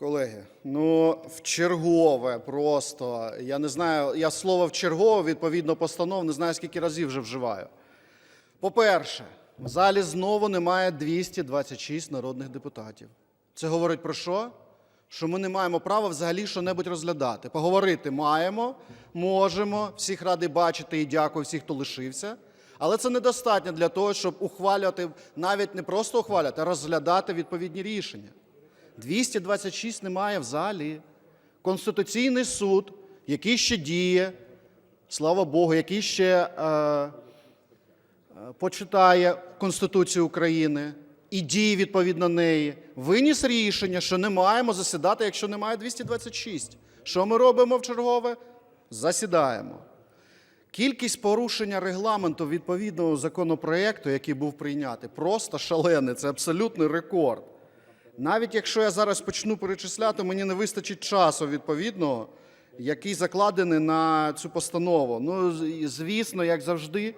Колеги, ну в чергове просто. Я не знаю, я слово в чергове відповідно постанов не знаю, скільки разів вже вживаю. По-перше, в залі знову немає 226 народних депутатів. Це говорить про що? Що ми не маємо права взагалі що-небудь розглядати. Поговорити маємо, можемо, всіх радий бачити і дякую всіх, хто лишився. Але це недостатньо для того, щоб ухвалювати, навіть не просто ухвалювати, а розглядати відповідні рішення. 226 немає в залі. Конституційний суд, який ще діє, слава Богу, який ще е, е, почитає Конституцію України і діє відповідно неї, виніс рішення, що не маємо засідати, якщо немає 226. Що ми робимо в чергове? Засідаємо. Кількість порушення регламенту відповідного законопроекту, який був прийнятий, просто шалений. Це абсолютний рекорд. Навіть якщо я зараз почну перечисляти, мені не вистачить часу відповідного, який закладений на цю постанову. Ну, звісно, як завжди,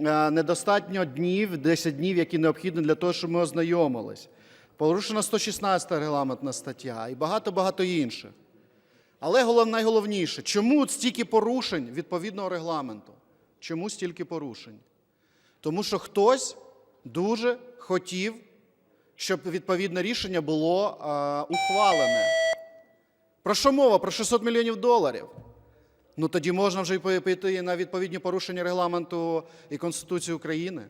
е, недостатньо днів, 10 днів, які необхідні для того, щоб ми ознайомились. Порушена 116 регламентна стаття і багато-багато інших. Але голов, найголовніше, чому стільки порушень відповідного регламенту? Чому стільки порушень? Тому що хтось дуже хотів, щоб відповідне рішення було е, ухвалене. Про що мова? Про 600 мільйонів доларів. Ну тоді можна вже й піти на відповідні порушення регламенту і Конституції України.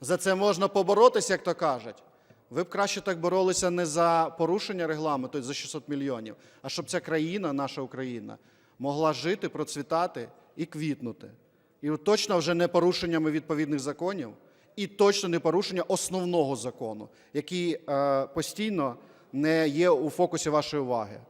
За це можна поборотися, як то кажуть. Ви б краще так боролися не за порушення регламенту за 600 мільйонів, а щоб ця країна, наша Україна, могла жити, процвітати і квітнути. І точно вже не порушеннями відповідних законів, і точно не порушення основного закону, який е, постійно не є у фокусі вашої уваги.